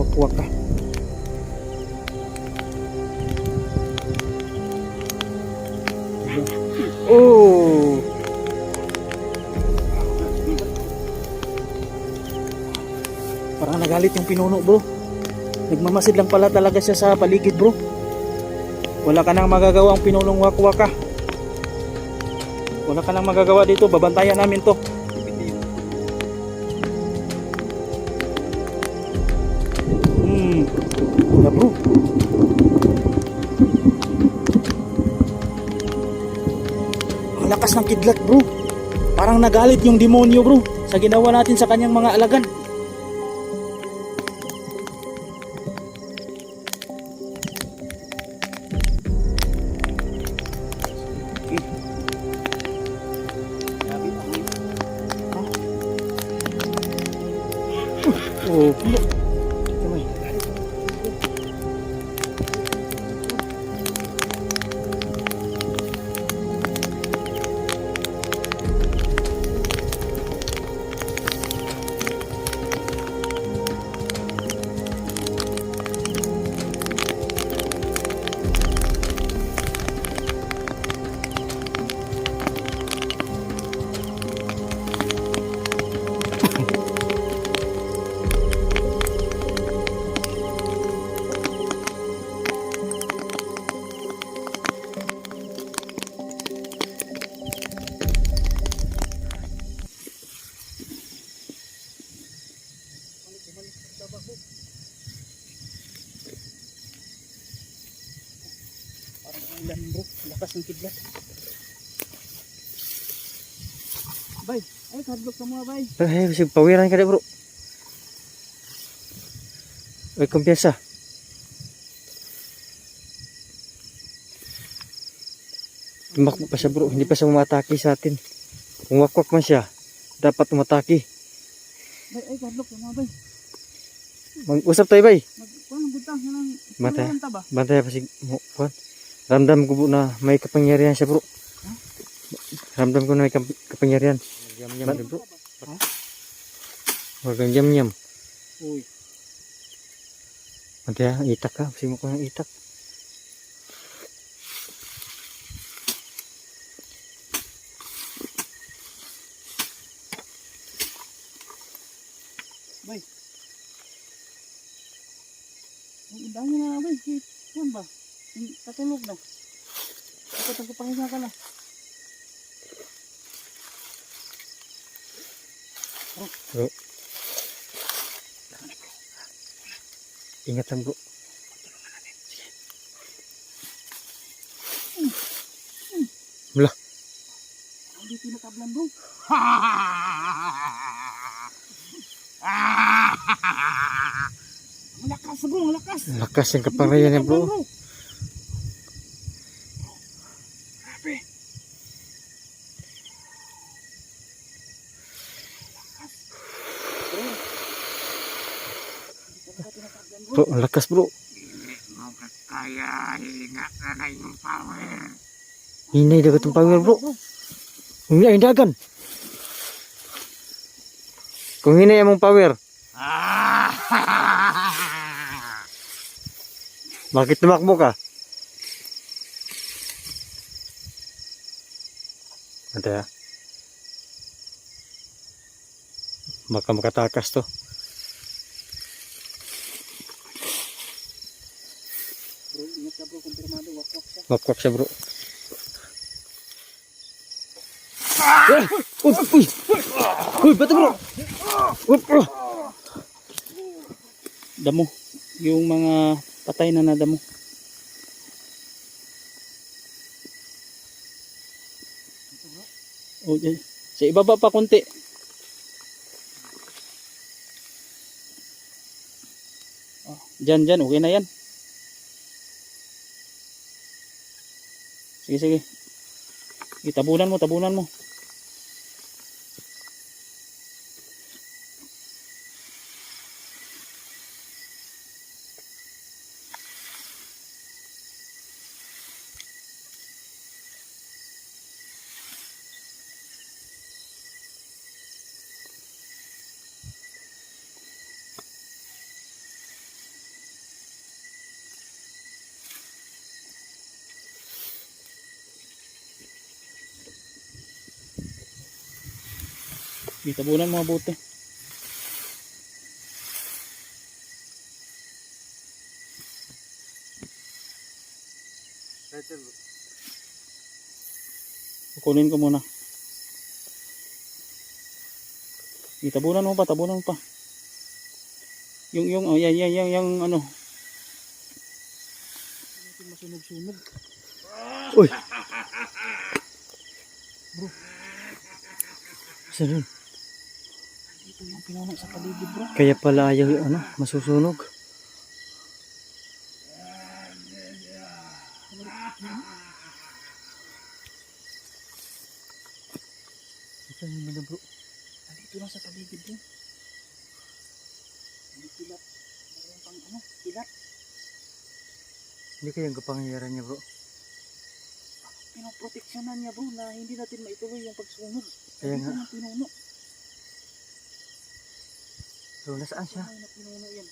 wakwak ka. Oh! Parang nagalit yung pinuno bro. Nagmamasid lang pala talaga siya sa paligid bro. Wala ka nang magagawa ang pinunong wakwak. Wala ka nang magagawa dito. Babantayan namin to. Lakas ng kidlat bro. Parang nagalit yung demonyo bro sa ginawa natin sa kanyang mga alagan. Bay, ay kadlok ka mga bay. Eh, kasi pawiran ka na bro. Ay, kumpiyansa. Tumakbo pa siya bro, hindi pa siya umatake sa atin. Kung wakwak man siya, dapat umatake. Bay, ay kadlok ka mga bay. Mag-usap tayo bay. Mag, kuan, butang, yan ang, Matay. kulihan ta ba? Bantay pa si. Ramdam ko po na may kapangyarihan siya bro. Ramdam ko na may kap- kapangyarihan. Yam-yam Ban- bro. Ha? Huwag kang yam-yam. Uy, Bantay ha, itak ka. Kasi mo ko ng itak. bay. Ang dami na bay. Kuan ba? Yung Katulog na. Dapat ang kapahinga ka na. Bro. Ingat lang bro. Mula. Hindi pinakablan bro. Malakas bro, malakas. Lakas yung kapangyarihan niya bro. Grabe. Bro, ang lakas bro. Kaya hinga ka na yung power. Hinay dagat ang power bro. Kung hinay dagan. Kung hinay among power. Bakit tumakbo ka? Ate ha. Baka makatakas to. Bro, ingat ka bro, kumpirmado, wakwak siya. Bro. Ah! Uy! Uy! Uy! Bato bro! Uy bro! Damo, yung mga patay na nadamo. O, dyan. Sa ibaba pa konti. Oh, dyan, dyan. Okay na yan. Sige, sige. Sige, tabunan mo, tabunan mo. Itabunan mo mabuti. Kukunin ko muna. Itabunan mo pa, tabunan mo pa. Yung, yung, oh, yan, yan, yan, yung, ano. Masunog-sunog. Uy! Saan yun? Ito yung pinuno sa paligid, bro. Kaya pala ayaw ano, masusunog. Saan yun mga bro? Nandito lang sa paligid, bro. May kilat. Meron pang, ano, kilat. Hindi kayang kapangyarihan niya bro. Pinoproteksyonan niya, bro, na hindi natin maituloy yung pagsunog. Kaya Dito nga. ng pinuno. Bro, nasaan siya? Ay, na yan.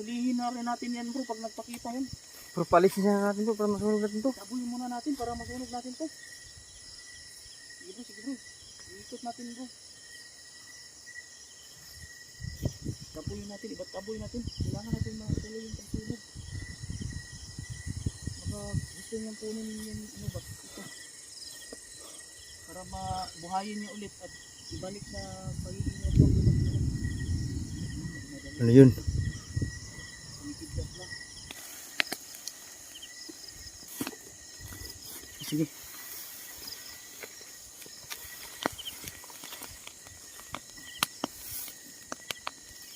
Ulihin na rin natin yan, bro, pag nagpakita yan. Bro, palisin siya natin to para masunog natin to. Tabuhin muna natin para masunog natin to. Sige bro, sige bro. Ikot natin bro. Tabuhin natin, iba't tabuhin natin. Kailangan natin matuloy yung pagsunog. Baka gusto niyang punin yung ano ba, ito. Para mabuhayin niya ulit at ibalik sa pagiging. Ano yun? Na. Sige.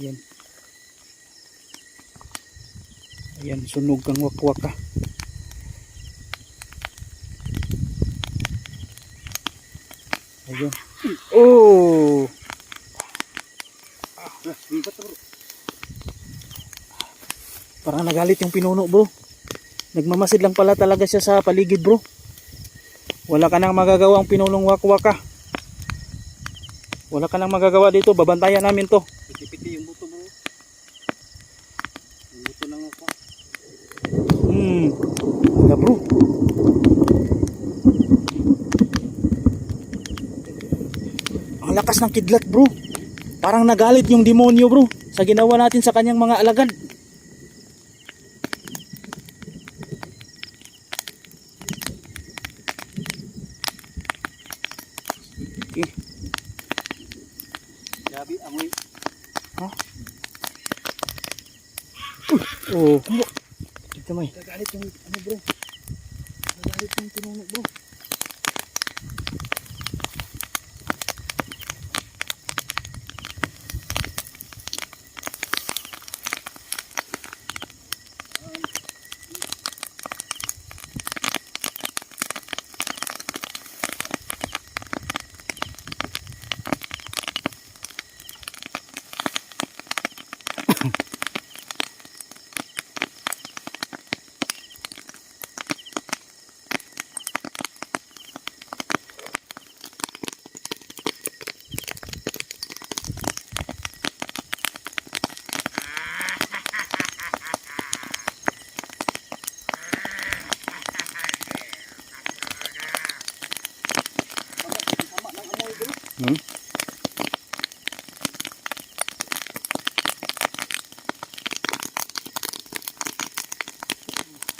Ayan. Ayan, sunog kang wakwak ka. Ayan. Oh! Parang nagalit yung pinuno bro. Nagmamasid lang pala talaga siya sa paligid bro. Wala ka nang magagawa ang pinulong wakwaka. Wala ka nang magagawa dito. Babantayan namin to. Piti-piti yung buto bro. Yung buto ng ako. Hmm. Wala bro. Ang lakas ng kidlat bro. Parang nagalit yung demonyo bro. Sa ginawa natin sa kanyang mga alagad. Okay. Gabi, amoy. Oh. Dito may. Nagalit yung ano bro. Nagalit yung pinuno bro.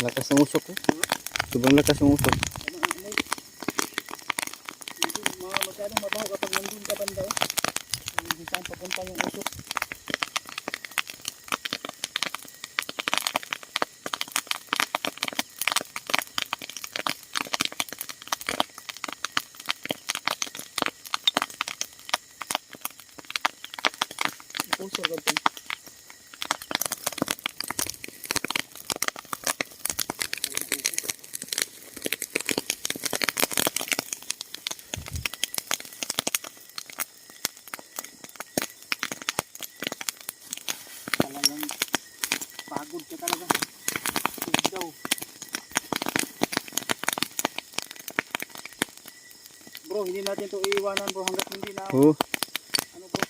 Lakas ng usok eh. Sobrang lakas ng usok. Masyadong mabaho kapag nandun ka banda oh. Hindi saan papunta yung usok. Usok ganito. Pagod ka talaga. Sigaw. Bro, hindi natin to iiwanan bro hanggat hindi na Oo. ano bro.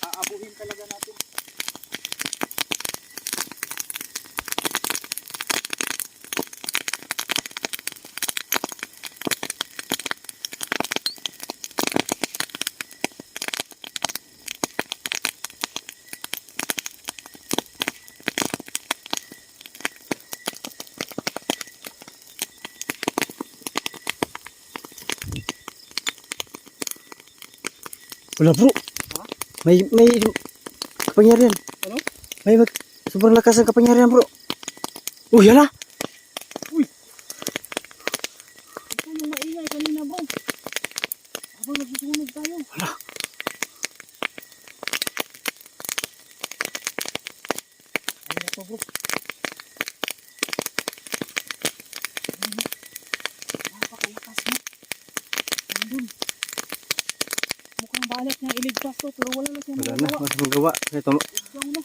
Aabuhin talaga natin. Wala bro. May may kapangyarihan. Ano? May mag, sobrang lakas ng kapangyarihan bro. Oh, yan na. Ito yung maingay kanina bro. Habang nagsusunog tayo. Wala. Ano to bro? Balik niyang iligtas to pero wala na siyang Wala na, mas magawa. Ito, Ikaw na.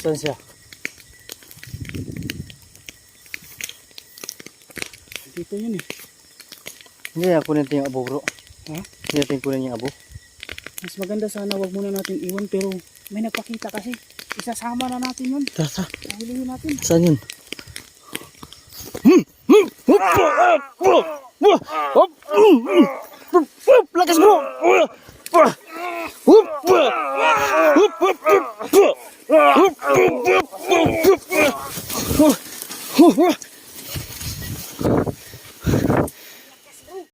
saan siya? dito yan eh. Hindi yan, kunin natin yung abo bro. Ha? Hindi natin kunin yung abo. Mas maganda sana wag muna natin iwan pero may nagpakita kasi. Isasama na natin yun. Tara, tara. Ahilingin natin. Saan yun? Hmm! Hmm! Lakas bro!